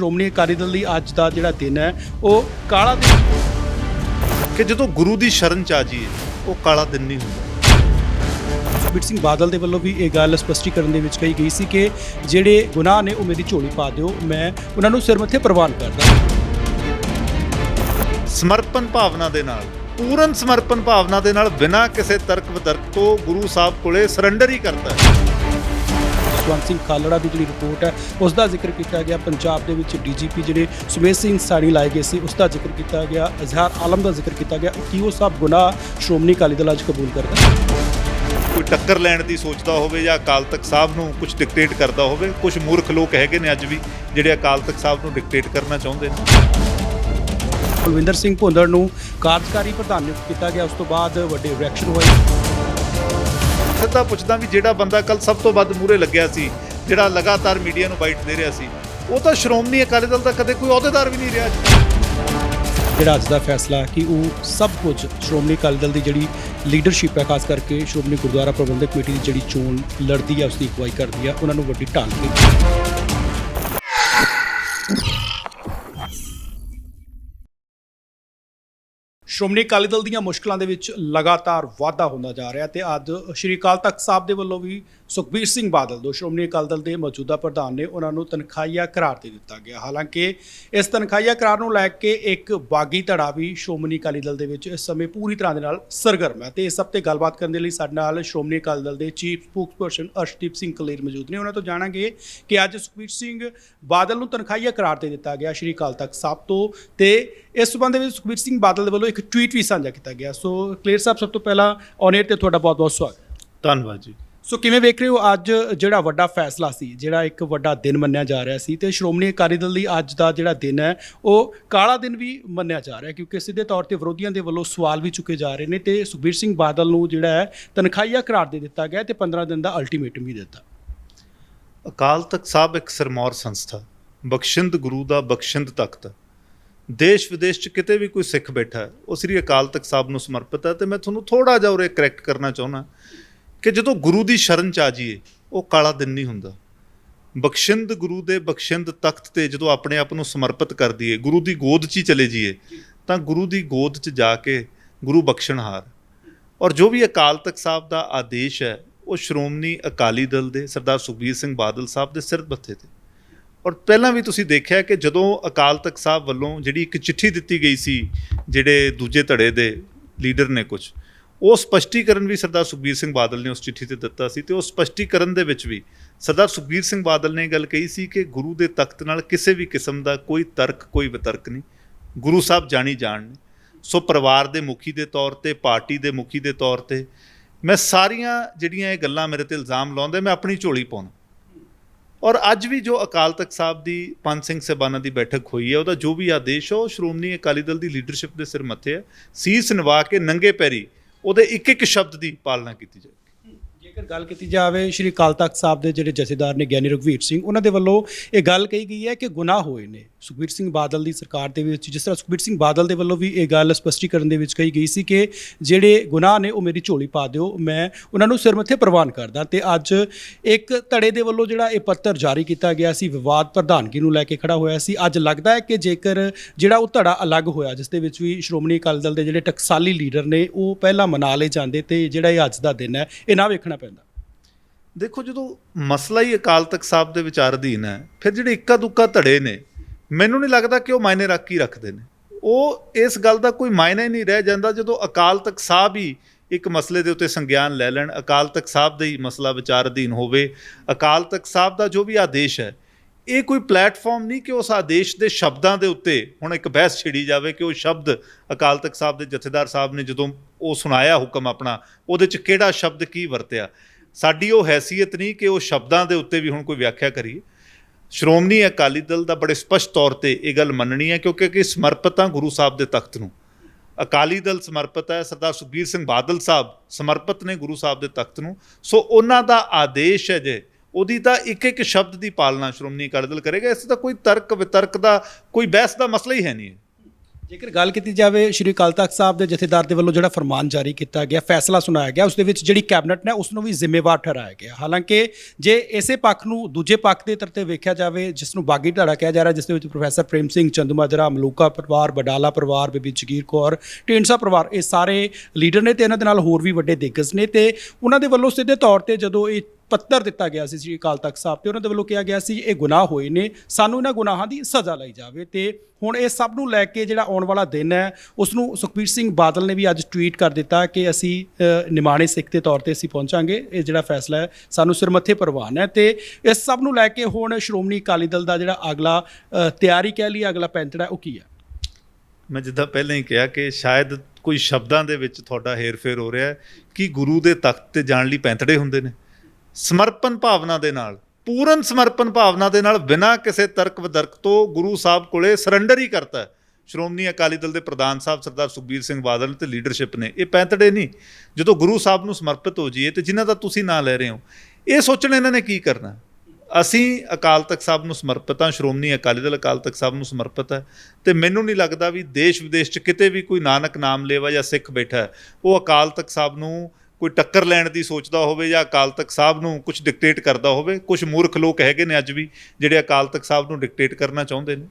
ਸ਼੍ਰੋਮਣੀ ਅਕਾਲੀ ਦਲ ਦੀ ਅੱਜ ਦਾ ਜਿਹੜਾ ਦਿਨ ਹੈ ਉਹ ਕਾਲਾ ਦਿਨ ਕਿ ਜਦੋਂ ਗੁਰੂ ਦੀ ਸ਼ਰਨ ਚ ਆ ਜਾਈਏ ਉਹ ਕਾਲਾ ਦਿਨ ਨਹੀਂ ਹੁੰਦਾ। ਸੁਖਬੀਰ ਸਿੰਘ ਬਾਦਲ ਦੇ ਵੱਲੋਂ ਵੀ ਇਹ ਗੱਲ ਸਪਸ਼ਟੀਕਰਨ ਦੇ ਵਿੱਚ ਕਹੀ ਗਈ ਸੀ ਕਿ ਜਿਹੜੇ ਗੁਨਾਹ ਨੇ ਉਹ ਮੇਰੀ ਝੋਲੀ ਪਾ ਦਿਓ ਮੈਂ ਉਹਨਾਂ ਨੂੰ ਸਿਰ ਮੱਥੇ ਪ੍ਰਵਾਨ ਕਰਦਾ ਸਮਰਪਣ ਭਾਵਨਾ ਦੇ ਨਾਲ ਪੂਰਨ ਸਮਰਪਣ ਭਾਵਨਾ ਦੇ ਨਾਲ ਬਿਨਾਂ ਕਿਸੇ ਤਰਕ ਵਿਤਰਕ ਤੋਂ ਗੁਰੂ ਸਾਹਿਬ ਕੋਲੇ ਸਰੈਂਡਰ ਹੀ ਕਰਦਾ ਹੈ। ਜਸਵੰਤ ਸਿੰਘ ਖਾਲੜਾ ਦੀ ਜਿਹੜੀ ਰਿਪੋਰਟ ਹੈ ਉਸ ਦਾ ਜ਼ਿਕਰ ਕੀਤਾ ਗਿਆ। ਪੰਜਾਬ ਦੇ ਵਿੱਚ ਡੀਜੀਪੀ ਜਿਹੜੇ ਸੁਮੇਸ਼ ਸਿੰਘ ਸਾੜੀ ਲਾਏ ਗਏ ਸੀ ਉਸ ਦਾ ਜ਼ਿਕਰ ਕੀਤਾ ਗਿਆ। ਅਜ਼ਹਾਰ ਆਲਮ ਦਾ ਜ਼ਿਕਰ ਕੀਤਾ ਗਿਆ। ਕਿ ਉਹ ਸਭ ਗੁਨਾਹ ਸ਼੍ਰੋਮਣੀ ਅਕਾਲੀ ਦਲ ਅੱਜ ਕਬੂਲ ਕਰਦਾ ਕੋਈ ਟੱਕਰ ਲੈਣ ਦੀ ਸੋਚਦਾ ਹੋਵੇ ਜਾਂ ਅਕਾਲ ਤਖਤ ਸਾਹਿਬ ਨੂੰ ਕੁਝ ਡਿਕਟੇਟ ਕਰਦਾ ਹੋਵੇ ਕੁਝ ਮੂਰਖ ਲੋਕ ਹੈਗੇ ਨੇ ਅੱਜ ਵੀ ਜਿਹੜੇ ਅਕਾਲ ਤਖਤ ਸਾਹਿਬ ਨੂੰ ਡਿਕਟੇਟ ਕਰਨਾ ਚਾਹੁੰਦੇ ਨੇ? ਕੁਲਵਿੰਦਰ ਸਿੰਘ ਭੁੰਦੜ ਨੂੰ ਕਾਰਜਕਾਰੀ ਪ੍ਰਧਾਨ ਨਿਯੁਕਤ ਕੀਤਾ ਗਿਆ। ਉਸ ਤੋਂ ਬਾਅਦ ਵੱਡੇ ਰਿਐਕਸ਼ਨ ਹੋਏ। ਸਿੱਧਾ ਪੁੱਛਦਾ ਵੀ ਜਿਹੜਾ ਬੰਦਾ ਕੱਲ ਸਭ ਤੋਂ ਵੱਧ ਮੂਰੇ ਲੱਗਿਆ ਸੀ, ਜਿਹੜਾ ਲਗਾਤਾਰ ਮੀਡੀਆ ਨੂੰ ਬਾਈਟ ਦੇ ਰਿਹਾ ਸੀ, ਉਹ ਤਾਂ ਸ਼੍ਰੋਮਣੀ ਅਕਾਲੀ ਦਲ ਦਾ ਕਦੇ ਕੋਈ ਅਹੁਦੇਦਾਰ ਵੀ ਨਹੀਂ ਰਿਹਾ ਜਿਹੜਾ ਅੱਜ ਦਾ ਫੈਸਲਾ ਕਿ ਉਹ ਸਭ ਕੁਝ ਸ਼੍ਰੋਮਣੀ ਅਕਾਲੀ ਦਲ ਦੀ ਜਿਹੜੀ ਲੀਡਰਸ਼ਿਪ ਹੈ, ਖਾਸ ਕਰਕੇ ਸ਼੍ਰੋਮਣੀ ਗੁਰਦੁਆਰਾ ਪ੍ਰਬੰਧਕ ਕਮੇਟੀ ਦੀ ਜਿਹੜੀ ਚੋਣ ਲੜਦੀ ਹੈ ਉਸ ਦੀ ਅਗਵਾਈ ਕਰਦੀ ਹੈ, ਉਹਨਾਂ ਨੂੰ ਵੱਡੀ ਢਾਲ ਮਿਲੀ ਸ਼੍ਰੋਮਣੀ ਅਕਾਲੀ ਦਲ ਦੀਆਂ ਮੁਸ਼ਕਲਾਂ ਦੇ ਵਿੱਚ ਲਗਾਤਾਰ ਵਾਧਾ ਹੁੰਦਾ ਜਾ ਰਿਹਾ ਤੇ ਅੱਜ ਸ਼੍ਰੀ ਅਕਾਲ ਤਖਤ ਸਾਹਿਬ ਦੇ ਵੱਲੋਂ ਵੀ ਸੁਖਬੀਰ ਸਿੰਘ ਬਾਦਲ ਜੋ ਸ਼੍ਰੋਮਣੀ ਅਕਾਲੀ ਦਲ ਦੇ ਮੌਜੂਦਾ ਪ੍ਰਧਾਨ ਨੇ ਉਹਨਾਂ ਨੂੰ ਤਨਖਾਹੀਆ ਕਰਾਰ ਦੇ ਦਿੱਤਾ ਗਿਆ। ਹਾਲਾਂਕਿ ਇਸ ਤਨਖਾਹੀਆ ਕਰਾਰ ਨੂੰ ਲੈ ਕੇ ਇੱਕ ਬਾਗੀ ਧੜਾ ਵੀ ਸ਼੍ਰੋਮਣੀ ਅਕਾਲੀ ਦਲ ਦੇ ਵਿੱਚ ਇਸ ਸਮੇਂ ਪੂਰੀ ਤਰ੍ਹਾਂ ਦੇ ਨਾਲ ਸਰਗਰਮ ਹੈ ਤੇ ਇਸ ਹਫ਼ਤੇ ਗੱਲਬਾਤ ਕਰਨ ਦੇ ਲਈ ਸਾਡੇ ਨਾਲ ਸ਼੍ਰੋਮਣੀ ਅਕਾਲੀ ਦਲ ਦੇ ਚੀਫ ਸਪੋਕਸਪਰਸਨ ਅਰਸ਼ਦੀਪ ਸਿੰਘ ਕਲੇਰ ਮੌਜੂਦ ਨੇ। ਉਹਨਾਂ ਤੋਂ ਜਾਣਾਂਗੇ ਕਿ ਅੱਜ ਸੁਖਬੀਰ ਸਿੰਘ ਬਾਦਲ ਨੂੰ ਤਨਖਾਹੀਆ ਕਰਾਰ ਦੇ ਦਿੱਤਾ ਗਿਆ ਸ਼੍ਰੀ ਅਕਾਲ ਤਖਤ ਸਾਹਿਬ ਤੋਂ ਤੇ ਇਸ ਸਬੰਧ ਵਿੱਚ ਸੁਖਬੀਰ ਸਿੰਘ ਬਾਦਲ ਦੇ ਵੱਲੋਂ ਇੱਕ ਟਵੀਟ ਵੀ ਸਾਂਝਾ ਕੀਤਾ ਗਿਆ। ਸੋ ਕਲੇਰ ਸਾਹਿਬ, ਸਭ ਤੋਂ ਪਹਿਲਾਂ ਔਨ ਤੇ ਤੁਹਾਡਾ ਬਹੁਤ-ਬਹੁਤ ਸਵਾਗਤ ਧੰਨਵਾਦ ਜੀ। ਸੋ ਕਿਵੇਂ ਵੇਖ ਰਹੇ ਹੋ ਅੱਜ ਜਿਹੜਾ ਵੱਡਾ ਫੈਸਲਾ ਸੀ, ਜਿਹੜਾ ਇੱਕ ਵੱਡਾ ਦਿਨ ਮੰਨਿਆ ਜਾ ਰਿਹਾ ਸੀ ਤੇ ਸ਼੍ਰੋਮਣੀ ਅਕਾਲੀ ਦਲ ਦੀ ਅੱਜ ਦਾ ਜਿਹੜਾ ਦਿਨ ਹੈ, ਉਹ ਕਾਲਾ ਦਿਨ ਵੀ ਮੰਨਿਆ ਜਾ ਰਿਹਾ ਕਿਉਂਕਿ ਸਿੱਧੇ ਤੌਰ ਤੇ ਵਿਰੋਧੀਆਂ ਦੇ ਵੱਲੋਂ ਸਵਾਲ ਵੀ ਚੁੱਕੇ ਜਾ ਰਹੇ ਨੇ ਤੇ ਸੁਖਬੀਰ ਸਿੰਘ ਬਾਦਲ ਨੂੰ ਜਿਹੜਾ ਹੈ ਤਨਖਾਹੀਆ ਕਰਾਰ ਦੇ ਦਿੱਤਾ ਗਿਆ ਤੇ 15 ਦਿਨ ਦਾ ਅਲਟੀਮੇਟਮ ਵੀ ਦਿੱਤਾ। ਅਕਾਲ ਤਖਤ ਸਾਹਿਬ ਇੱਕ ਸਰਮੌਰ ਸੰਸਥਾ, ਬਖਸ਼ਿੰਦ ਗੁਰੂ ਦਾ ਬਖਸ਼ਿੰਦ ਤਖਤ। ਦੇਸ਼ ਵਿਦੇਸ਼ ਚ ਕਿਤੇ ਵੀ ਕੋਈ ਸਿੱਖ ਬੈਠਾ ਉਹ ਸ੍ਰੀ ਅਕਾਲ ਤਖਤ ਸਾਹਿਬ ਨੂੰ ਸਮਰਪਿਤ ਹੈ ਤੇ ਮੈਂ ਤੁਹਾਨੂੰ ਥੋੜਾ ਜਿਹਾ ਉਰੇ ਕਰੈਕਟ ਕਰਨਾ ਚਾਹੁੰਦਾ। ਕਿ ਜਦੋਂ ਗੁਰੂ ਦੀ ਸ਼ਰਨ ਚ ਆ ਜਾਈਏ, ਉਹ ਕਾਲਾ ਦਿਨ ਨਹੀਂ ਹੁੰਦਾ। ਬਖਸ਼ਿੰਦ ਗੁਰੂ ਦੇ ਬਖਸ਼ਿੰਦ ਤਖਤ ਤੇ ਜਦੋਂ ਆਪਣੇ ਆਪ ਨੂੰ ਸਮਰਪਿਤ ਕਰ ਦਈਏ, ਗੁਰੂ ਦੀ ਗੋਦ 'ਚ ਹੀ ਚਲੇ ਜਾਈਏ, ਤਾਂ ਗੁਰੂ ਦੀ ਗੋਦ 'ਚ ਜਾ ਕੇ ਗੁਰੂ ਬਖਸ਼ਣਹਾਰ। ਔਰ ਜੋ ਵੀ ਅਕਾਲ ਤਖਤ ਸਾਹਿਬ ਦਾ ਆਦੇਸ਼ ਹੈ, ਉਹ ਸ਼੍ਰੋਮਣੀ ਅਕਾਲੀ ਦਲ ਦੇ, ਸਰਦਾਰ ਸੁਖਬੀਰ ਸਿੰਘ ਬਾਦਲ ਸਾਹਿਬ ਦੇ ਸਿਰ ਬੱਥੇ ਤੇ। ਔਰ ਪਹਿਲਾਂ ਵੀ ਤੁਸੀਂ ਦੇਖਿਆ ਕਿ ਜਦੋਂ ਅਕਾਲ ਤਖਤ ਸਾਹਿਬ ਵੱਲੋਂ ਜਿਹੜੀ ਇੱਕ ਚਿੱਠੀ ਦਿੱਤੀ ਗਈ ਸੀ, ਜਿਹੜੇ ਦੂਜੇ ਧੜੇ ਦੇ ਲੀਡਰ ਨੇ ਕੁਝ ਉਹ ਸਪਸ਼ਟੀਕਰਨ ਵੀ ਸਰਦਾਰ ਸੁਖਬੀਰ ਸਿੰਘ ਬਾਦਲ ਨੇ ਉਸ ਚਿੱਠੀ ਤੇ ਦਿੱਤਾ ਸੀ ਤੇ ਉਹ ਸਪਸ਼ਟੀਕਰਨ ਦੇ ਵਿੱਚ ਵੀ ਸਰਦਾਰ ਸੁਖਬੀਰ ਸਿੰਘ ਬਾਦਲ ਨੇ ਇਹ ਗੱਲ ਕਹੀ ਸੀ ਕਿ ਗੁਰੂ ਦੇ ਤਖਤ ਨਾਲ ਕਿਸੇ ਵੀ ਕਿਸਮ ਦਾ ਕੋਈ ਤਰਕ, ਕੋਈ ਵਿਤਰਕ ਨਹੀਂ। ਗੁਰੂ ਸਾਹਿਬ ਜਾਣੀ ਜਾਣ ਨੇ। ਸੋ ਪਰਿਵਾਰ ਦੇ ਮੁਖੀ ਦੇ ਤੌਰ ਤੇ, ਪਾਰਟੀ ਦੇ ਮੁਖੀ ਦੇ ਤੌਰ ਤੇ ਮੈਂ ਸਾਰੀਆਂ ਜਿਹੜੀਆਂ ਇਹ ਗੱਲਾਂ ਮੇਰੇ ਤੇ ਇਲਜ਼ਾਮ ਲਾਉਂਦੇ, ਮੈਂ ਆਪਣੀ ਝੋਲੀ ਪਾਉਣਾ ਔਰ ਅੱਜ ਵੀ ਜੋ ਅਕਾਲ ਤਖਤ ਸਾਹਿਬ ਦੀ, ਪੰਜ ਸਿੰਘ ਸਹਿਬਾਨਾਂ ਦੀ ਬੈਠਕ ਹੋਈ ਹੈ, ਉਹਦਾ ਜੋ ਵੀ ਆਦੇਸ਼ ਹੈ, ਉਹ ਸ਼੍ਰੋਮਣੀ ਅਕਾਲੀ ਦਲ ਦੀ ਲੀਡਰਸ਼ਿਪ ਦੇ ਸਿਰ ਮੱਥੇ ਹੈ। ਸੀਸ ਨਿਵਾ ਕੇ ਨੰਗੇ ਪੈਰੀ ਉਹਦੇ ਇੱਕ ਇੱਕ ਸ਼ਬਦ ਦੀ ਪਾਲਣਾ ਕੀਤੀ ਜਾਏ ਜੇਕਰ ਗੱਲ ਕੀਤੀ ਜਾਵੇ, ਸ਼੍ਰੀ ਅਕਾਲ ਤਖਤ ਸਾਹਿਬ ਦੇ ਜਿਹੜੇ ਜਥੇਦਾਰ ਨੇ ਗਿਆਨੀ ਰਘਵੀਰ ਸਿੰਘ, ਉਹਨਾਂ ਦੇ ਵੱਲੋਂ ਇਹ ਗੱਲ ਕਹੀ ਗਈ ਹੈ ਕਿ ਗੁਨਾਹ ਹੋਏ ਨੇ। ਸੁਖਬੀਰ ਸਿੰਘ ਬਾਦਲ ਦੀ ਸਰਕਾਰ ਦੇ ਵਿੱਚ, ਜਿਸ ਤਰ੍ਹਾਂ ਸੁਖਬੀਰ ਸਿੰਘ ਬਾਦਲ ਦੇ ਵੱਲੋਂ ਵੀ ਇਹ ਗੱਲ ਸਪਸ਼ਟੀਕਰਨ ਦੇ ਵਿੱਚ ਕਹੀ ਗਈ ਸੀ ਕਿ ਜਿਹੜੇ ਗੁਨਾਹ ਨੇ ਉਹ ਮੇਰੀ ਝੋਲੀ ਪਾ ਦਿਓ, ਮੈਂ ਉਹਨਾਂ ਨੂੰ ਸਿਰ ਮੱਥੇ ਪ੍ਰਵਾਨ ਕਰਦਾ। ਤੇ ਅੱਜ ਇੱਕ ਧੜੇ ਦੇ ਵੱਲੋਂ ਜਿਹੜਾ ਇਹ ਪੱਤਰ ਜਾਰੀ ਕੀਤਾ ਗਿਆ ਸੀ, ਵਿਵਾਦ ਪ੍ਰਧਾਨਗੀ ਨੂੰ ਲੈ ਕੇ ਖੜਾ ਹੋਇਆ ਸੀ। ਅੱਜ ਲੱਗਦਾ ਹੈ ਕਿ ਜੇਕਰ ਜਿਹੜਾ ਉਹ ਧੜਾ ਅਲੱਗ ਹੋਇਆ, ਜਿਸ ਦੇ ਵਿੱਚ ਵੀ ਸ਼੍ਰੋਮਣੀ ਅਕਾਲੀ ਦਲ ਦੇ ਜਿਹੜੇ ਟਕਸਾਲੀ ਲੀਡਰ ਨੇ, ਉਹ ਪਹਿਲਾਂ ਮਨਾ ਲਏ ਜਾਂਦੇ ਤੇ ਜਿਹੜਾ ਇਹ ਅੱਜ ਦਾ ਦਿਨ ਹੈ, ਇਹ ਨਾ ਵੇਖਣਾ ਪੈਂਦਾ। ਦੇਖੋ, ਜਦੋਂ ਮਸਲਾ ਹੀ ਅਕਾਲ ਤਖਤ ਸਾਹਿਬ ਦੇ ਵਿਚਾਰ ਅਧੀਨ ਹੈ, ਫਿਰ ਜਿਹੜੇ ਇੱਕਾ ਦੁੱਕਾ ਧੜੇ ਨੇ ਮੈਨੂੰ ਨਹੀਂ ਲੱਗਦਾ ਕਿ ਉਹ ਮਾਇਨੇ ਰੱਖ ਕੀ ਰੱਖਦੇ ਨੇ। ਉਹ ਇਸ ਗੱਲ ਦਾ ਕੋਈ ਮਾਇਨਾ ਹੀ ਨਹੀਂ ਰਹਿ ਜਾਂਦਾ ਜਦੋਂ ਅਕਾਲ ਤਖਤ ਸਾਹਿਬ ਹੀ ਇੱਕ ਮਸਲੇ ਦੇ ਉੱਤੇ ਸੰਗਿਆਨ ਲੈ ਲੈਣ, ਅਕਾਲ ਤਖਤ ਸਾਹਿਬ ਦਾ ਹੀ ਮਸਲਾ ਵਿਚਾਰ ਅਧੀਨ ਹੋਵੇ। ਅਕਾਲ ਤਖਤ ਸਾਹਿਬ ਦਾ ਜੋ ਵੀ ਆਦੇਸ਼ ਹੈ, ਇਹ ਕੋਈ ਪਲੇਟਫਾਰਮ ਨਹੀਂ ਕਿ ਉਸ ਆਦੇਸ਼ ਦੇ ਸ਼ਬਦਾਂ ਦੇ ਉੱਤੇ ਹੁਣ ਇੱਕ ਬਹਿਸ ਛਿੜੀ ਜਾਵੇ ਕਿ ਉਹ ਸ਼ਬਦ ਅਕਾਲ ਤਖਤ ਸਾਹਿਬ ਦੇ ਜਥੇਦਾਰ ਸਾਹਿਬ ਨੇ ਜਦੋਂ ਉਹ ਸੁਣਾਇਆ ਹੁਕਮ ਆਪਣਾ, ਉਹਦੇ 'ਚ ਕਿਹੜਾ ਸ਼ਬਦ ਕੀ ਵਰਤਿਆ? ਸਾਡੀ ਉਹ ਹੈਸੀਅਤ ਨਹੀਂ ਕਿ ਉਹ ਸ਼ਬਦਾਂ ਦੇ ਉੱਤੇ ਵੀ ਹੁਣ ਕੋਈ ਵਿਆਖਿਆ ਕਰੀਏ। ਸ਼੍ਰੋਮਣੀ ਅਕਾਲੀ ਦਲ ਦਾ ਬੜੇ ਸਪਸ਼ਟ ਤੌਰ ਤੇ ਇਹ ਗੱਲ ਮੰਨਣੀ ਹੈ, ਕਿਉਂਕਿ ਕਿ ਸਮਰਪਿਤ ਹਾਂ ਗੁਰੂ ਸਾਹਿਬ ਦੇ ਤਖਤ ਨੂੰ। ਅਕਾਲੀ ਦਲ ਸਮਰਪਿਤ ਹੈ, ਸਰਦਾਰ ਸੁਖਬੀਰ ਸਿੰਘ ਬਾਦਲ ਸਾਹਿਬ ਸਮਰਪਿਤ ਨੇ ਗੁਰੂ ਸਾਹਿਬ ਦੇ ਤਖਤ ਨੂੰ। ਸੋ ਉਹਨਾਂ ਦਾ ਆਦੇਸ਼ ਹੈ ਜੇ, ਉਹਦੀ ਤਾਂ ਇੱਕ ਇੱਕ ਸ਼ਬਦ ਦੀ ਪਾਲਣਾ ਸ਼੍ਰੋਮਣੀ ਅਕਾਲੀ ਦਲ ਕਰੇਗਾ। ਇਸ ਦਾ ਕੋਈ ਤਰਕ ਵਿਤਰਕ ਦਾ, ਕੋਈ ਬਹਿਸ ਦਾ ਮਸਲਾ ਹੀ ਹੈ ਨਹੀਂ। ਜੇਕਰ ਗੱਲ ਕੀਤੀ ਜਾਵੇ ਸ਼੍ਰੀ ਅਕਾਲ ਤਖਤ ਸਾਹਿਬ ਦੇ ਜਥੇਦਾਰ ਦੇ ਵੱਲੋਂ ਜਿਹੜਾ ਫਰਮਾਨ ਜਾਰੀ ਕੀਤਾ ਗਿਆ, ਫੈਸਲਾ ਸੁਣਾਇਆ ਗਿਆ, ਉਸ ਦੇ ਵਿੱਚ ਜਿਹੜੀ ਕੈਬਨਿਟ ਨੇ ਉਸ ਨੂੰ ਵੀ ਜ਼ਿੰਮੇਵਾਰ ਠਹਿਰਾਇਆ ਗਿਆ। ਹਾਲਾਂਕਿ ਜੇ ਇਸੇ ਪੱਖ ਨੂੰ ਦੂਜੇ ਪੱਖ ਦੇ ਤਰਤੇ ਵੇਖਿਆ ਜਾਵੇ, ਜਿਸ ਨੂੰ ਬਾਗੀ ਧੜਾ ਕਿਹਾ ਜਾ ਰਿਹਾ, ਜਿਸ ਦੇ ਵਿੱਚ ਪ੍ਰੋਫੈਸਰ ਪ੍ਰੇਮ ਸਿੰਘ ਚੰਦੂਮਾਜਰਾ ਮਲੂਕਾ ਪਰਿਵਾਰ, ਬਡਾਲਾ ਪਰਿਵਾਰ, ਬੀਬੀ ਜਗੀਰ ਕੌਰ, ਢੀਂਡਸਾ ਪਰਿਵਾਰ, ਇਹ ਸਾਰੇ ਲੀਡਰ ਨੇ ਤੇ ਇਹਨਾਂ ਦੇ ਨਾਲ ਹੋਰ ਵੀ ਵੱਡੇ ਦਿੱਗਜ ਨੇ ਤੇ ਉਹਨਾਂ ਦੇ ਵੱਲੋਂ ਸਿੱਧੇ ਤੌਰ ਤੇ ਜਦੋਂ ਇਹ ਪੱਤਰ ਦਿੱਤਾ ਗਿਆ ਸੀ ਸ੍ਰੀ ਅਕਾਲ ਤਖਤ ਸਾਹਿਬ ਤੇ। ਉਹਨਾਂ ਦੇ ਵੱਲੋਂ ਕਿਹਾ ਗਿਆ ਸੀ, ਇਹ ਗੁਨਾਹ ਹੋਏ ਨੇ, ਸਾਨੂੰ ਇਹਨਾਂ ਗੁਨਾਹਾਂ ਦੀ ਸਜ਼ਾ ਲਈ ਜਾਵੇ। ਤੇ ਹੁਣ ਇਹ ਸਭ ਨੂੰ ਲੈ ਕੇ ਜਿਹੜਾ ਆਉਣ ਵਾਲਾ ਦਿਨ ਹੈ ਉਸ ਨੂੰ ਸੁਖਬੀਰ ਸਿੰਘ ਬਾਦਲ ਨੇ ਵੀ ਅੱਜ ਟਵੀਟ ਕਰ ਦਿੱਤਾ ਕਿ ਅਸੀਂ ਨਿਮਾਣੇ ਸਿੱਖ ਦੇ ਤੌਰ ਤੇ ਅਸੀਂ ਪਹੁੰਚਾਂਗੇ। ਇਹ ਜਿਹੜਾ ਫੈਸਲਾ ਹੈ, ਸਾਨੂੰ ਸਿਰ ਮੱਥੇ ਪ੍ਰਵਾਨ ਹੈ। ਤੇ ਇਸ ਸਭ ਨੂੰ ਲੈ ਕੇ ਹੁਣ ਸ਼੍ਰੋਮਣੀ ਅਕਾਲੀ ਦਲ ਦਾ ਜਿਹੜਾ ਅਗਲਾ ਤਿਆਰੀ ਕਹਿ ਲਈ ਅਗਲਾ ਪੈਂਤੜਾ ਉਹ ਕੀ ਹੈ? ਮੈਂ ਜਿੱਦਾਂ ਪਹਿਲਾਂ ਹੀ ਕਿਹਾ ਕਿ ਸ਼ਾਇਦ ਕੋਈ ਸ਼ਬਦਾਂ ਦੇ ਵਿੱਚ ਤੁਹਾਡਾ ਹੇਰਫੇਰ ਹੋ ਰਿਹਾ ਹੈ ਕਿ ਗੁਰੂ ਦੇ ਤਖਤ ਤੇ ਜਾਣ ਲਈ ਪੈਂਤੜੇ ਹੁੰਦੇ ਨੇ। ਸਮਰਪਣ ਭਾਵਨਾ ਦੇ ਨਾਲ, ਪੂਰਨ ਸਮਰਪਣ ਭਾਵਨਾ ਦੇ ਨਾਲ ਬਿਨਾਂ ਕਿਸੇ ਤਰਕ ਵਿਦਰਕ ਤੋਂ ਗੁਰੂ ਸਾਹਿਬ ਕੋਲੇ ਸਰੈਂਡਰ ਹੀ ਕਰਤਾ ਸ਼੍ਰੋਮਣੀ ਅਕਾਲੀ ਦਲ ਦੇ ਪ੍ਰਧਾਨ ਸਾਹਿਬ ਸਰਦਾਰ ਸੁਖਬੀਰ ਸਿੰਘ ਬਾਦਲ ਤੇ ਲੀਡਰਸ਼ਿਪ ਨੇ। ਇਹ ਪੈਂਤੜੇ ਨਹੀਂ। ਜਦੋਂ ਗੁਰੂ ਸਾਹਿਬ ਨੂੰ ਸਮਰਪਿਤ ਹੋ ਜਾਈਏ ਤੇ ਜਿਨ੍ਹਾਂ ਦਾ ਤੁਸੀਂ ਨਾਂ ਲੈ ਰਹੇ ਹੋ, ਇਹ ਸੋਚਣਾ ਇਹਨਾਂ ਨੇ ਕੀ ਕਰਨਾ? ਅਸੀਂ ਅਕਾਲ ਤਖਤ ਸਾਹਿਬ ਨੂੰ ਸਮਰਪਿਤ ਹਾਂ, ਸ਼੍ਰੋਮਣੀ ਅਕਾਲੀ ਦਲ ਅਕਾਲ ਤਖਤ ਸਾਹਿਬ ਨੂੰ ਸਮਰਪਿਤ ਹੈ ਤੇ ਮੈਨੂੰ ਨਹੀਂ ਲੱਗਦਾ ਵੀ ਦੇਸ਼ ਵਿਦੇਸ਼ 'ਚ ਕਿਤੇ ਵੀ ਕੋਈ ਨਾਨਕ ਨਾਮ ਲੇਵਾ ਜਾਂ ਸਿੱਖ ਬੈਠਾ ਉਹ ਅਕਾਲ ਤਖਤ ਸਾਹਿਬ ਨੂੰ ਕੋਈ ਟੱਕਰ ਲੈਣ ਦੀ ਸੋਚਦਾ ਹੋਵੇ ਜਾਂ ਅਕਾਲ ਤਖਤ ਸਾਹਿਬ ਨੂੰ ਕੁਝ ਡਿਕਟੇਟ ਕਰਦਾ ਹੋਵੇ ਕੁਝ ਮੂਰਖ ਲੋਕ ਹੈਗੇ ਨੇ ਅੱਜ ਵੀ, ਜਿਹੜੇ ਅਕਾਲ ਤਖਤ ਸਾਹਿਬ ਨੂੰ ਡਿਕਟੇਟ ਕਰਨਾ ਚਾਹੁੰਦੇ ਨੇ।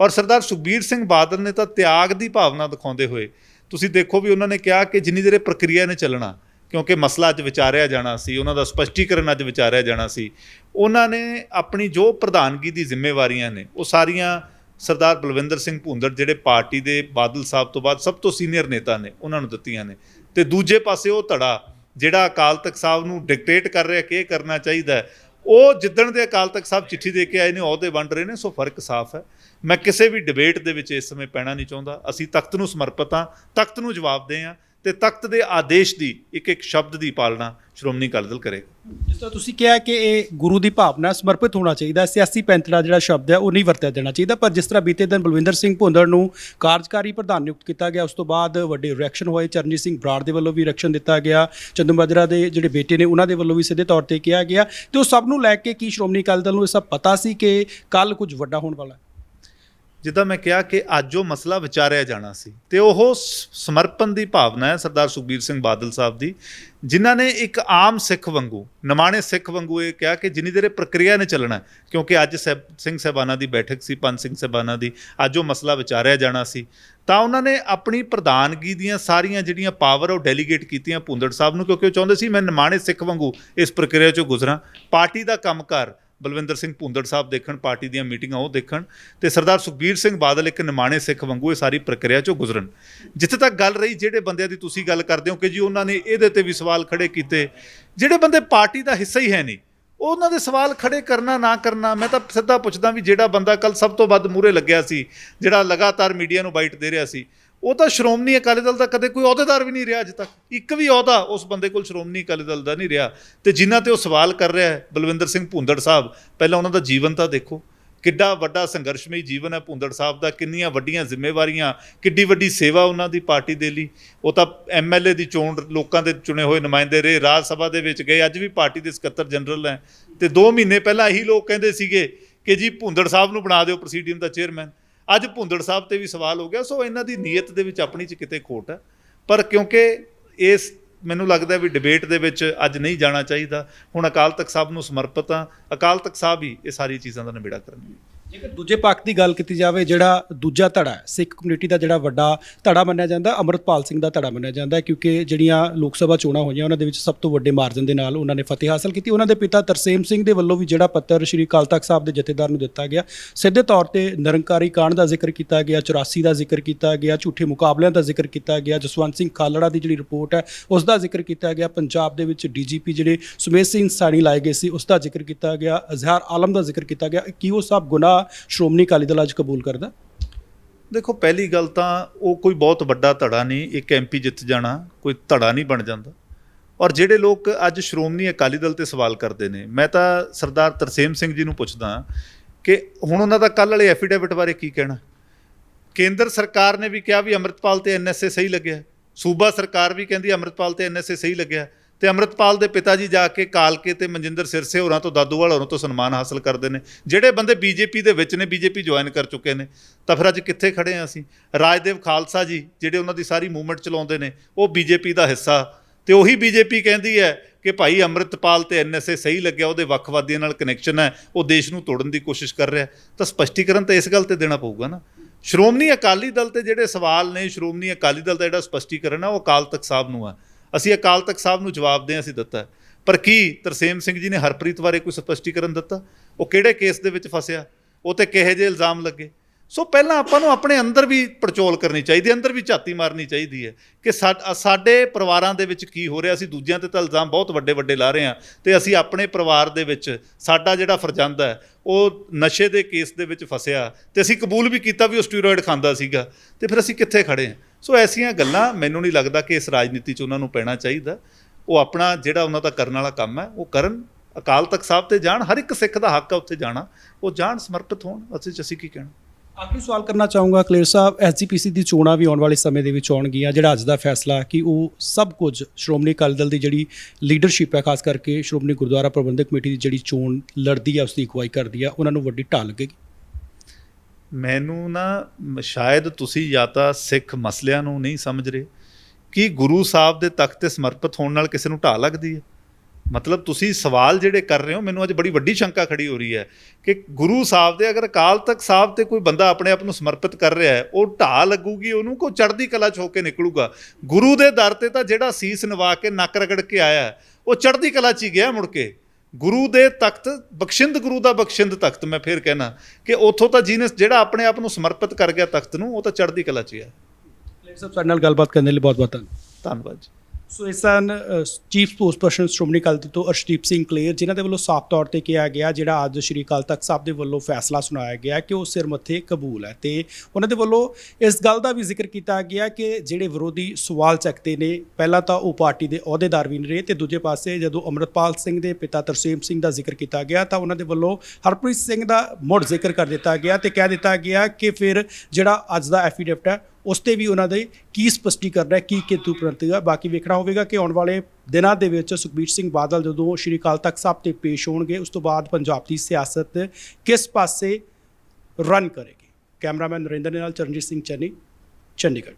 ਔਰ ਸਰਦਾਰ ਸੁਖਬੀਰ ਸਿੰਘ ਬਾਦਲ ਨੇ ਤਾਂ ਤਿਆਗ ਦੀ ਭਾਵਨਾ ਦਿਖਾਉਂਦੇ ਹੋਏ, ਤੁਸੀਂ ਦੇਖੋ ਵੀ ਉਹਨਾਂ ਨੇ ਕਿਹਾ ਕਿ ਜਿੰਨੀ ਦੇਰ ਇਹ ਪ੍ਰਕਿਰਿਆ ਨੇ ਚੱਲਣਾ, ਕਿਉਂਕਿ ਮਸਲਾ ਅੱਜ ਵਿਚਾਰਿਆ ਜਾਣਾ ਸੀ, ਉਹਨਾਂ ਦਾ ਸਪਸ਼ਟੀਕਰਨ ਅੱਜ ਵਿਚਾਰਿਆ ਜਾਣਾ ਸੀ, ਉਹਨਾਂ ਨੇ ਆਪਣੀ ਜੋ ਪ੍ਰਧਾਨਗੀ ਦੀ ਜ਼ਿੰਮੇਵਾਰੀਆਂ ਨੇ, ਉਹ ਸਾਰੀਆਂ ਸਰਦਾਰ ਬਲਵਿੰਦਰ ਸਿੰਘ ਭੁੰਦੜ ਜਿਹੜੇ ਪਾਰਟੀ ਦੇ ਬਾਦਲ ਸਾਹਿਬ ਤੋਂ ਬਾਅਦ ਸਭ ਤੋਂ ਸੀਨੀਅਰ ਨੇਤਾ ਨੇ, ਉਹਨਾਂ ਨੂੰ ਦਿੱਤੀਆਂ ਨੇ। ਤੇ ਦੂਜੇ ਪਾਸੇ ਉਹ ਧੜਾ, ਜਿਹੜਾ ਅਕਾਲ ਤਖਤ ਸਾਹਿਬ ਨੂੰ ਡਿਕਟੇਟ ਕਰ ਰਿਹਾ ਕਿ ਇਹ ਕਰਨਾ ਚਾਹੀਦਾ ਉਹ ਜਿੱਦਣ ਦੇ ਅਕਾਲ ਤਖਤ ਸਾਹਿਬ ਚਿੱਠੀ ਦੇ ਕੇ ਆਏ ਨੇ, ਅਹੁਦੇ ਵੰਡ ਰਹੇ ਨੇ, ਸੋ ਫ਼ਰਕ ਸਾਫ਼ ਹੈ। ਮੈਂ ਕਿਸੇ ਵੀ ਡਿਬੇਟ ਦੇ ਵਿੱਚ ਇਸ ਸਮੇਂ ਪੈਣਾ ਨਹੀਂ ਚਾਹੁੰਦਾ। ਅਸੀਂ ਤਖਤ ਨੂੰ ਸਮਰਪਿਤ ਹਾਂ, ਤਖਤ ਨੂੰ ਜਵਾਬ ਦੇ ਹਾਂ। ਤੇ ਤਖਤ ਦੇ ਆਦੇਸ਼ ਦੀ ਇੱਕ ਇੱਕ ਸ਼ਬਦ ਦੀ ਪਾਲਣਾ ਸ਼੍ਰੋਮਣੀ ਅਕਾਲੀ ਦਲ ਕਰੇਗਾ। ਜਿਸ ਤਰ੍ਹਾਂ ਤੁਸੀਂ ਕਿਹਾ ਕਿ ਇਹ ਗੁਰੂ ਦੀ ਭਾਵਨਾ ਸਮਰਪਿਤ ਹੋਣਾ ਚਾਹੀਦਾ, ਸਿਆਸੀ ਪੈਂਤੜਾ ਜਿਹੜਾ ਸ਼ਬਦ ਹੈ, ਉਹ ਨਹੀਂ ਵਰਤਿਆ ਜਾਣਾ ਚਾਹੀਦਾ, ਪਰ ਜਿਸ ਤਰ੍ਹਾਂ ਬੀਤੇ ਦਿਨ ਬਲਵਿੰਦਰ ਸਿੰਘ ਭੁੰਦੜ ਨੂੰ ਕਾਰਜਕਾਰੀ ਪ੍ਰਧਾਨ ਨਿਯੁਕਤ ਕੀਤਾ ਗਿਆ, ਉਸ ਤੋਂ ਬਾਅਦ ਵੱਡੇ ਰਿਐਕਸ਼ਨ ਹੋਏ। ਚਰਨਜੀਤ ਸਿੰਘ ਬਰਾੜ ਦੇ ਵੱਲੋਂ ਵੀ ਰਿਐਕਸ਼ਨ ਦਿੱਤਾ ਗਿਆ। ਚੰਦੂ ਮਾਜਰਾ ਦੇ ਜਿਹੜੇ ਬੇਟੇ ਨੇ, ਉਹਨਾਂ ਦੇ ਵੱਲੋਂ ਵੀ ਸਿੱਧੇ ਤੌਰ ਤੇ ਕਿਹਾ ਗਿਆ। ਤੇ ਉਹ ਸਭ ਨੂੰ ਲੈ ਕੇ ਕੀ ਸ਼੍ਰੋਮਣੀ ਅਕਾਲੀ ਦਲ ਨੂੰ ਇਹ ਸਭ ਪਤਾ ਸੀ ਕਿ ਕੱਲ ਕੁਝ ਵੱਡਾ ਹੋਣ ਵਾਲਾ ਹੈ? ਜਿੱਦਾਂ ਮੈਂ ਕਿਹਾ ਕਿ ਅੱਜ ਉਹ ਮਸਲਾ ਵਿਚਾਰਿਆ ਜਾਣਾ ਸੀ। ਤੇ ਉਹ ਸਮਰਪਣ ਦੀ ਭਾਵਨਾ ਹੈ ਸਰਦਾਰ ਸੁਖਬੀਰ ਸਿੰਘ ਬਾਦਲ ਸਾਹਿਬ ਦੀ, ਜਿਨ੍ਹਾਂ ਨੇ ਇੱਕ ਆਮ ਸਿੱਖ ਵਾਂਗੂ, ਨਿਮਾਣੇ ਸਿੱਖ ਵਾਂਗੂ ਇਹ ਕਿਹਾ ਕਿ ਜਿੰਨੀ ਦੇਰ ਇਹ ਪ੍ਰਕਿਰਿਆ ਨੇ ਚੱਲਣਾ, ਕਿਉਂਕਿ ਅੱਜ ਸਾਹਿਬ, ਸਿੰਘ ਸਾਹਿਬਾਨਾਂ ਦੀ ਬੈਠਕ ਸੀ, ਪੰਜ ਸਿੰਘ ਸਾਹਿਬਾਨਾਂ ਦੀ, ਅੱਜ ਉਹ ਮਸਲਾ ਵਿਚਾਰਿਆ ਜਾਣਾ ਸੀ। ਤਾਂ ਉਹਨਾਂ ਨੇ ਆਪਣੀ ਪ੍ਰਧਾਨਗੀ ਦੀਆਂ ਸਾਰੀਆਂ ਜਿਹੜੀਆਂ ਪਾਵਰ ਉਹ ਡੈਲੀਗੇਟ ਕੀਤੀਆਂ ਭੁੰਦੜ ਸਾਹਿਬ ਨੂੰ, ਕਿਉਂਕਿ ਉਹ ਚਾਹੁੰਦੇ ਸੀ ਮੈਂ ਨਿਮਾਣੇ ਸਿੱਖ ਵਾਂਗੂ ਇਸ ਪ੍ਰਕਿਰਿਆ ਚੋਂ ਗੁਜ਼ਰਾਂ। ਪਾਰਟੀ ਦਾ ਕੰਮਕਾਰ ਬਲਵਿੰਦਰ ਸਿੰਘ ਭੁੰਦੜ ਸਾਹਿਬ ਦੇਖਣ, ਪਾਰਟੀ ਦੀਆਂ ਮੀਟਿੰਗਾਂ ਉਹ ਦੇਖਣ ਤੇ ਸਰਦਾਰ ਸੁਖਬੀਰ ਸਿੰਘ ਬਾਦਲ ਇੱਕ ਨਿਮਾਣੇ ਸਿੱਖ ਵਾਂਗੂ ਇਹ ਸਾਰੀ ਪ੍ਰਕਿਰਿਆ ਚੋਂ ਗੁਜ਼ਰਨ। ਜਿੱਥੇ ਤੱਕ ਗੱਲ ਰਹੀ, ਜਿਹੜੇ ਬੰਦਿਆਂ ਦੀ ਤੁਸੀਂ ਗੱਲ ਕਰਦੇ ਹੋ ਕਿ ਜੀ ਉਹਨਾਂ ਨੇ ਇਹਦੇ ਤੇ ਵੀ ਸਵਾਲ ਖੜੇ ਕੀਤੇ, ਜਿਹੜੇ ਬੰਦੇ ਪਾਰਟੀ ਦਾ ਹਿੱਸਾ ਹੀ ਹੈ ਨਹੀਂ, ਉਹਨਾਂ ਦੇ ਸਵਾਲ ਖੜੇ ਕਰਨਾ ਨਾ ਕਰਨਾ, ਮੈਂ ਤਾਂ ਸਿੱਧਾ ਪੁੱਛਦਾ ਵੀ ਜਿਹੜਾ ਬੰਦਾ ਕੱਲ ਸਭ ਤੋਂ ਵੱਧ ਮੂਰੇ ਲੱਗਿਆ ਸੀ, ਜਿਹੜਾ ਲਗਾਤਾਰ ਮੀਡੀਆ ਨੂੰ ਬਾਈਟ ਦੇ ਰਿਹਾ ਸੀ ਉਹ ਤਾਂ ਸ਼੍ਰੋਮਣੀ ਅਕਾਲੀ ਦਲ ਦਾ ਕਦੇ ਕੋਈ ਅਹੁਦੇਦਾਰ ਵੀ ਨਹੀਂ ਰਿਹਾ ਅੱਜ ਤੱਕ। ਇੱਕ ਵੀ ਅਹੁਦਾ ਉਸ ਬੰਦੇ ਕੋਲ ਸ਼੍ਰੋਮਣੀ ਅਕਾਲੀ ਦਲ ਦਾ ਨਹੀਂ ਰਿਹਾ। ਤੇ ਜਿਨ੍ਹਾਂ ਤੇ ਉਹ ਸਵਾਲ ਕਰ ਰਿਹਾ ਹੈ, ਬਲਵਿੰਦਰ ਸਿੰਘ ਭੁੰਦੜ ਸਾਹਿਬ, ਪਹਿਲਾਂ ਉਹਨਾਂ ਦਾ ਜੀਵਨ ਤਾਂ ਦੇਖੋ। ਕਿੱਡਾ ਵੱਡਾ ਸੰਘਰਸ਼ਮਈ ਜੀਵਨ ਹੈ ਭੁੰਦੜ ਸਾਹਿਬ ਦਾ, ਕਿੰਨੀਆਂ ਵੱਡੀਆਂ ਜ਼ਿੰਮੇਵਾਰੀਆਂ, ਕਿੱਡੀ ਵੱਡੀ ਸੇਵਾ ਉਹਨਾਂ ਦੀ ਪਾਰਟੀ ਦੇ ਲਈ। ਉਹ ਤਾਂ ਐਮਐਲਏ ਦੀ ਚੋਣ, ਲੋਕਾਂ ਦੇ ਚੁਣੇ ਹੋਏ ਨੁਮਾਇੰਦੇ ਰਹੇ, ਰਾਜ ਸਭਾ ਦੇ ਵਿੱਚ ਗਏ, ਅੱਜ ਵੀ ਪਾਰਟੀ ਦੇ ਸਕੱਤਰ ਜਨਰਲ ਹੈ। ਤੇ 2 ਮਹੀਨੇ ਪਹਿਲਾਂ ਇਹੀ ਲੋਕ ਕਹਿੰਦੇ ਸੀਗੇ ਕਿ ਜੀ ਭੁੰਦੜ ਸਾਹਿਬ ਨੂੰ ਬਣਾ ਦਿਓ ਪ੍ਰੈਸੀਡੀਅਮ ਦਾ ਚੇਅਰਮੈਨ। ਅੱਜ ਭੁੰਦੜ ਸਾਹਿਬ ਤੇ ਵੀ ਸਵਾਲ ਹੋ ਗਿਆ, ਸੋ ਇਹਨਾਂ ਦੀ ਨੀਅਤ ਦੇ ਵਿੱਚ ਆਪਣੀ ਚ ਕਿਤੇ ਖੋਟ ਹੈ। ਪਰ ਕਿਉਂਕਿ ਇਸ ਮੈਨੂੰ ਲੱਗਦਾ ਵੀ ਡਿਬੇਟ ਦੇ ਵਿੱਚ ਅੱਜ ਨਹੀਂ ਜਾਣਾ ਚਾਹੀਦਾ, ਹੁਣ ਅਕਾਲ ਤਖਤ ਸਾਹਿਬ ਨੂੰ ਸਮਰਪਿਤ ਹਾਂ, ਅਕਾਲ ਤਖਤ ਸਾਹਿਬ ਹੀ ਇਹ ਸਾਰੀ ਚੀਜ਼ਾਂ ਦਾ ਨਿਬੇੜਾ ਕਰਨਗੇ। ਜੇਕਰ ਦੂਜੇ ਪੱਖ ਦੀ ਗੱਲ ਕੀਤੀ ਜਾਵੇ, ਜਿਹੜਾ ਦੂਜਾ ਧੜਾ ਹੈ, ਸਿੱਖ ਕਮਿਊਨਿਟੀ ਦਾ ਜਿਹੜਾ ਵੱਡਾ ਧੜਾ ਮੰਨਿਆ ਜਾਂਦਾ, ਅਮਰਤਪਾਲ ਸਿੰਘ ਦਾ ਧੜਾ ਮੰਨਿਆ ਜਾਂਦਾ ਕਿਉਂਕਿ ਜਿਹੜੀਆਂ ਲੋਕ ਸਭਾ ਚੋਣਾਂ ਹੋਈਆਂ, ਉਹਨਾਂ ਦੇ ਵਿੱਚ ਸਭ ਤੋਂ ਵੱਡੇ ਮਾਰਜਨ ਦੇ ਨਾਲ ਉਹਨਾਂ ਨੇ ਫਤਿਹ ਹਾਸਲ ਕੀਤੀ। ਉਹਨਾਂ ਦੇ ਪਿਤਾ ਤਰਸੇਮ ਸਿੰਘ ਦੇ ਵੱਲੋਂ ਵੀ ਜਿਹੜਾ ਪੱਤਰ ਸ਼੍ਰੀ ਅਕਾਲ ਤਖਤ ਸਾਹਿਬ ਦੇ ਜਥੇਦਾਰ ਨੂੰ ਦਿੱਤਾ ਗਿਆ। ਸਿੱਧੇ ਤੌਰ ਤੇ ਨਿਰੰਕਾਰੀ ਕਾਂਡ ਦਾ ਜ਼ਿਕਰ ਕੀਤਾ ਗਿਆ 84 ਦਾ ਜ਼ਿਕਰ ਕੀਤਾ ਗਿਆ, ਝੂਠੇ ਮੁਕਾਬਲਿਆਂ ਦਾ ਜ਼ਿਕਰ ਕੀਤਾ ਗਿਆ, ਜਸਵੰਤ ਸਿੰਘ ਖਾਲੜਾ ਦੀ ਜਿਹੜੀ ਰਿਪੋਰਟ ਹੈ, ਉਸ ਦਾ ਜ਼ਿਕਰ ਕੀਤਾ ਗਿਆ। ਪੰਜਾਬ ਦੇ ਵਿੱਚ ਡੀਜੀਪੀ ਜਿਹੜੇ ਸੁਮੇਸ਼ ਸਿੰਘ ਸਾਣੀ ਲਾਏ ਗਏ ਸੀ, ਉਸ ਦਾ ਜ਼ਿਕਰ ਕੀਤਾ ਗਿਆ। ਅਜ਼ਹਾਰ ਆਲਮ ਦਾ ਜ਼ਿਕਰ ਕੀਤਾ ਗਿਆ। ਕਿ ਉਹ ਸਭ ਗੁਨਾਹ ਸ਼੍ਰੋਮਣੀ ਅਕਾਲੀ ਦਲ ਅੱਜ ਕਬੂਲ ਕਰਦਾ? ਦੇਖੋ, ਪਹਿਲੀ ਗੱਲ ਤਾਂ ਉਹ ਕੋਈ ਬਹੁਤ ਵੱਡਾ ਧੜਾ ਨਹੀਂ, ਇੱਕ ਐਮਪੀ ਜਿੱਤ ਜਾਣਾ, ਕੋਈ ਧੜਾ ਨਹੀਂ ਬਣ ਜਾਂਦਾ। ਔਰ ਜਿਹੜੇ ਲੋਕ ਅੱਜ ਸ਼੍ਰੋਮਣੀ ਅਕਾਲੀ ਦਲ ਤੇ ਸਵਾਲ ਕਰਦੇ ਨੇ, ਮੈਂ ਤਾਂ ਸਰਦਾਰ ਤਰਸੇਮ ਸਿੰਘ ਜੀ ਨੂੰ ਪੁੱਛਦਾ ਕਿ ਹੁਣ ਉਹਨਾਂ ਦਾ ਕੱਲ ਵਾਲੇ ਐਫੀਡੇਵਿਟ ਬਾਰੇ ਕੀ ਕਹਿਣਾ? ਕੇਂਦਰ ਸਰਕਾਰ ਨੇ ਵੀ ਕਿਹਾ ਵੀ ਅੰਮ੍ਰਿਤਪਾਲ ਤੇ ਐਨਐਸਏ ਸਹੀ ਲੱਗਿਆ। ਸੂਬਾ ਸਰਕਾਰ ਵੀ ਕਹਿੰਦੀ ਅੰਮ੍ਰਿਤਪਾਲ ਤੇ ਐਨਐਸਏ ਸਹੀ ਲੱਗਿਆ। ਤੇ ਅੰਮ੍ਰਿਤਪਾਲ ਦੇ ਪਿਤਾ ਜੀ ਜਾ ਕੇ ਕਾਲਕੇ ਤੇ ਮਨਜਿੰਦਰ ਸਿਰਸੇ ਹੋਰਾਂ ਤੋਂ, ਦਾਦੂਵਾਲ ਹੋਰਾਂ ਤੋਂ ਸਨਮਾਨ ਹਾਸਲ ਕਰਦੇ ਨੇ। ਜਿਹੜੇ ਬੰਦੇ ਬੀਜੇਪੀ ਦੇ ਵਿੱਚ ਨੇ, ਬੀਜੇਪੀ ਜੁਆਇਨ ਕਰ ਚੁੱਕੇ ਨੇ। ਤਾਂ ਫਿਰ ਅੱਜ ਕਿੱਥੇ ਖੜੇ ਆ ਅਸੀਂ? ਰਾਜਦੇਵ ਖਾਲਸਾ ਜੀ, ਜਿਹੜੇ ਉਹਨਾਂ ਦੀ ਸਾਰੀ ਮੂਵਮੈਂਟ ਚਲਾਉਂਦੇ ਨੇ, ਉਹ ਬੀਜੇਪੀ ਦਾ ਹਿੱਸਾ। ਤੇ ਉਹੀ ਬੀਜੇਪੀ ਕਹਿੰਦੀ ਹੈ ਕਿ ਭਾਈ ਅੰਮ੍ਰਿਤਪਾਲ ਤੇ ਐਨਐਸਏ ਸਹੀ ਲੱਗਿਆ, ਉਹਦੇ ਵੱਖਵਾਦੀਆਂ ਨਾਲ ਕਨੈਕਸ਼ਨ ਹੈ, ਉਹ ਦੇਸ਼ ਨੂੰ ਤੋੜਨ ਦੀ ਕੋਸ਼ਿਸ਼ ਕਰ ਰਿਹਾ। ਤਾਂ ਸਪਸ਼ਟੀਕਰਨ ਤਾਂ ਇਸ ਗੱਲ ਤੇ ਦੇਣਾ ਪਊਗਾ ਨਾ। ਸ਼੍ਰੋਮਣੀ ਅਕਾਲੀ ਦਲ ਤੇ ਜਿਹੜੇ ਸਵਾਲ ਨੇ, ਸ਼੍ਰੋਮਣੀ ਅਕਾਲੀ ਦਲ ਦਾ ਜਿਹੜਾ ਸਪਸ਼ਟੀਕਰਨ ਹੈ, ਉਹ ਅਕਾਲ ਤਖਤ ਸਾਹਿਬ ਨੂੰ ਹੈ। ਅਸੀਂ ਅਕਾਲ ਤਖਤ ਸਾਹਿਬ ਨੂੰ ਜਵਾਬ ਦੇ ਅਸੀਂ ਦਿੱਤਾ। ਪਰ ਕੀ ਤਰਸੇਮ ਸਿੰਘ ਜੀ ਨੇ ਹਰਪ੍ਰੀਤ ਬਾਰੇ ਕੋਈ ਸਪਸ਼ਟੀਕਰਨ ਦਿੱਤਾ? ਉਹ ਕਿਹੜੇ ਕੇਸ ਦੇ ਵਿੱਚ ਫਸਿਆ? ਉਹ ਤੇ ਕਿਹੇ ਜਿਹੇ ਇਲਜ਼ਾਮ ਲੱਗੇ? ਸੋ ਪਹਿਲਾਂ ਆਪਾਂ ਨੂੰ ਆਪਣੇ ਅੰਦਰ ਵੀ ਪੜਚੋਲ ਕਰਨੀ ਚਾਹੀਦੀ ਹੈ, ਅੰਦਰ ਵੀ ਝਾਤੀ ਮਾਰਨੀ ਚਾਹੀਦੀ ਹੈ ਕਿ ਸਾਡੇ ਪਰਿਵਾਰਾਂ ਦੇ ਵਿੱਚ ਕੀ ਹੋ ਰਿਹਾ? ਅਸੀਂ ਦੂਜਿਆਂ ਤੇ ਤਾਂ ਇਲਜ਼ਾਮ ਬਹੁਤ ਵੱਡੇ ਵੱਡੇ ਲਾ ਰਹੇ ਹਾਂ ਤੇ ਅਸੀਂ ਆਪਣੇ ਪਰਿਵਾਰ ਦੇ ਵਿੱਚ ਸਾਡਾ ਜਿਹੜਾ ਫਰਜ਼ੰਦ ਹੈ, ਉਹ ਨਸ਼ੇ ਦੇ ਕੇਸ ਦੇ ਵਿੱਚ ਫਸਿਆ ਤੇ ਅਸੀਂ ਕਬੂਲ ਵੀ ਕੀਤਾ ਵੀ ਉਹ ਸਟੀਰੋਇਡ ਖਾਂਦਾ ਸੀਗਾ ਤੇ ਫਿਰ ਅਸੀਂ ਕਿੱਥੇ ਖੜੇ ਹਾਂ? ਸੋ ਐਸੀਆਂ ਗੱਲਾਂ ਮੈਨੂੰ ਨਹੀਂ ਲੱਗਦਾ ਕਿ ਇਸ ਰਾਜਨੀਤੀ 'ਚ ਉਹਨਾਂ ਨੂੰ ਪੈਣਾ ਚਾਹੀਦਾ। ਉਹ ਆਪਣਾ ਜਿਹੜਾ ਉਹਨਾਂ ਦਾ ਕਰਨ ਵਾਲਾ ਕੰਮ ਹੈ, ਉਹ ਕਰਨ। ਅਕਾਲ ਤਖਤ ਸਾਹਿਬ ਤੇ ਜਾਣ, ਹਰ ਇੱਕ ਸਿੱਖ ਦਾ ਹੱਕ ਹੈ ਉੱਥੇ ਜਾਣਾ। ਉਹ ਜਾਣ, ਸਮਰਪਿਤ ਹੋਣ। ਅਸੀਂ ਅਸੀਂ ਕੀ ਕਹਿਣਾ? ਆਖਰੀ ਸਵਾਲ ਕਰਨਾ ਚਾਹੂੰਗਾ, ਕਲੇਰ ਸਾਹਿਬ ਐਸਜੀਪੀਸੀ ਦੀ ਚੋਣਾਂ ਵੀ ਆਉਣ ਵਾਲੇ ਸਮੇਂ ਦੇ ਵਿੱਚ ਆਉਣਗੀਆਂ, ਜਿਹੜਾ ਅੱਜ ਦਾ ਫੈਸਲਾ ਕਿ ਉਹ ਸਭ ਕੁਝ ਸ਼੍ਰੋਮਣੀ ਅਕਾਲੀ ਦਲ ਦੀ ਜਿਹੜੀ ਲੀਡਰਸ਼ਿਪ ਹੈ, ਖਾਸ ਕਰਕੇ ਸ਼੍ਰੋਮਣੀ ਗੁਰਦੁਆਰਾ ਪ੍ਰਬੰਧਕ ਕਮੇਟੀ ਦੀ ਜਿਹੜੀ ਚੋਣ ਲੜਦੀ ਹੈ ਉਸ ਦੀ ਅਗਵਾਈ ਕਰਦੀ ਹੈ, ਉਹਨਾਂ ਨੂੰ ਵੱਡੀ ਢਾਲ ਲੱਗੇਗੀ। ਮੈਨੂੰ ਨਾ ਸ਼ਾਇਦ ਤੁਸੀਂ ਜਾਂ ਤਾਂ ਸਿੱਖ ਮਸਲਿਆਂ ਨੂੰ ਨਹੀਂ ਸਮਝ ਰਹੇ, ਕਿ ਗੁਰੂ ਸਾਹਿਬ ਦੇ ਤਖਤ ਤੇ ਸਮਰਪਿਤ ਹੋਣ ਨਾਲ ਕਿਸੇ ਨੂੰ ਢਾਹ ਲੱਗਦੀ ਹੈ? ਮਤਲਬ ਤੁਸੀਂ ਸਵਾਲ ਜਿਹੜੇ ਕਰ ਰਹੇ ਹੋ, ਮੈਨੂੰ ਅੱਜ ਬੜੀ ਵੱਡੀ ਸ਼ੰਕਾ ਖੜੀ ਹੋ ਰਹੀ ਹੈ ਕਿ ਗੁਰੂ ਸਾਹਿਬ ਦੇ, ਅਗਰ ਅਕਾਲ ਤਖਤ ਸਾਹਿਬ ਤੇ ਕੋਈ ਬੰਦਾ ਆਪਣੇ ਆਪ ਨੂੰ ਸਮਰਪਿਤ ਕਰ ਰਿਹਾ ਹੈ, ਉਹ ਢਾਹ ਲੱਗੂਗੀ, ਉਹਨੂੰ ਕੋ ਚੜ੍ਹਦੀ ਕਲਾ ਚ ਹੋ ਕੇ ਨਿਕਲੂਗਾ? ਗੁਰੂ ਦੇ ਦਰ ਤੇ ਤਾਂ ਜਿਹੜਾ ਸੀਸ ਨਵਾ ਕੇ ਨੱਕ ਰਗੜ ਕੇ ਆਇਆ ਉਹ ਚੜ੍ਹਦੀ ਕਲਾ ਚ ਹੀ ਗਿਆ ਮੁੜ ਕੇ। ਗੁਰੂ ਦੇ ਤਖਤ ਬਖਸ਼ਿੰਦ ਗੁਰੂ ਦਾ ਬਖਸ਼ਿੰਦ ਤਖਤ ਮੈਂ ਫੇਰ ਕਹਿਣਾ ਕਿ ਉਥੋਂ ਤਾਂ ਜਿਹਨੇ ਜਿਹੜਾ ਆਪਣੇ ਆਪ ਨੂੰ ਸਮਰਪਿਤ ਕਰ ਗਿਆ ਤਖਤ ਨੂੰ ਉਹ ਤਾਂ ਚੜ੍ਹਦੀ ਕਲਾ ਚ ਹੀ ਕਲੇਰ ਸਾਹਿਬ ਸਾਡੇ ਨਾਲ ਗੱਲਬਾਤ ਕਰਨ ਦੇ ਲਈ ਬਹੁਤ ਬਹੁਤ ਧੰਨਵਾਦ। ਧੰਨਵਾਦ ਜੀ। ਸੋ ਇਸ ਸਨ ਚੀਫ ਸਪੋਕਸਪਰਸਨ ਸ਼੍ਰੋਮਣੀ ਅਕਾਲੀ ਦਲ ਤੋਂ ਅਰਸ਼ਦੀਪ ਸਿੰਘ ਕਲੇਰ, ਜਿਨ੍ਹਾਂ ਦੇ ਵੱਲੋਂ ਸਾਫ਼ ਤੌਰ ਤੇ ਕਿਹਾ ਗਿਆ ਜਿਹੜਾ ਅੱਜ ਸ਼੍ਰੀ ਅਕਾਲ ਤਖਤ ਸਾਹਿਬ ਦੇ ਵੱਲੋਂ ਫੈਸਲਾ ਸੁਣਾਇਆ ਗਿਆ ਕਿ ਉਹ ਸਿਰ ਮੱਥੇ ਕਬੂਲ ਹੈ। ਤੇ ਉਹਨਾਂ ਦੇ ਵੱਲੋਂ ਇਸ ਗੱਲ ਦਾ ਵੀ ਜ਼ਿਕਰ ਕੀਤਾ ਗਿਆ ਕਿ ਜਿਹੜੇ ਵਿਰੋਧੀ ਸਵਾਲ ਚੱਕਦੇ ਨੇ, ਪਹਿਲਾਂ ਤਾਂ ਉਹ ਪਾਰਟੀ ਦੇ ਅਹੁਦੇਦਾਰ ਵੀ ਨਹੀਂ ਰਹੇ ਤੇ ਦੂਜੇ ਪਾਸੇ ਜਦੋਂ ਅਮਰਤਪਾਲ ਸਿੰਘ ਦੇ ਪਿਤਾ ਤਰਸੇਮ ਸਿੰਘ ਦਾ ਜ਼ਿਕਰ ਕੀਤਾ ਗਿਆ ਤਾਂ ਉਹਨਾਂ ਦੇ ਵੱਲੋਂ ਹਰਪ੍ਰੀਤ ਸਿੰਘ ਦਾ ਮੁੜ ਜ਼ਿਕਰ ਕਰ ਦਿੱਤਾ ਗਿਆ ਤੇ ਕਹਿ ਦਿੱਤਾ ਗਿਆ ਕਿ ਫਿਰ ਜਿਹੜਾ ਅੱਜ ਦਾ ਐਫੀਡੇਵਿਟ ਹੈ ਉਸ ਤੇ ਵੀ ਉਹਨਾਂ ਦੇ ਕੀ ਸਪਸ਼ਟੀਕਰਨ ਹੈ ਕੀ ਕਿਤੂ ਪ੍ਰੰਤ ਬਾਕੀ ਵੇਖਣਾ ਹੋਵੇਗਾ ਕਿ ਆਉਣ ਵਾਲੇ ਦਿਨਾਂ ਦੇ ਵਿੱਚ ਸੁਖਬੀਰ ਸਿੰਘ ਬਾਦਲ ਜਦੋਂ ਸ਼੍ਰੀ ਅਕਾਲ ਤਖਤ ਸਾਹਿਬ ਤੇ ਪੇਸ਼ ਹੋਣਗੇ, ਉਸ ਤੋਂ ਬਾਅਦ ਪੰਜਾਬ ਦੀ ਸਿਆਸਤ ਕਿਸ ਪਾਸੇ ਰਨ ਕਰੇਗੀ? ਕੈਮਰਾਮੈਨ ਨਰਿੰਦਰ ਦੇ ਨਾਲ ਚਰਨਜੀਤ ਸਿੰਘ ਚੰਨੀ, ਚੰਡੀਗੜ੍ਹ।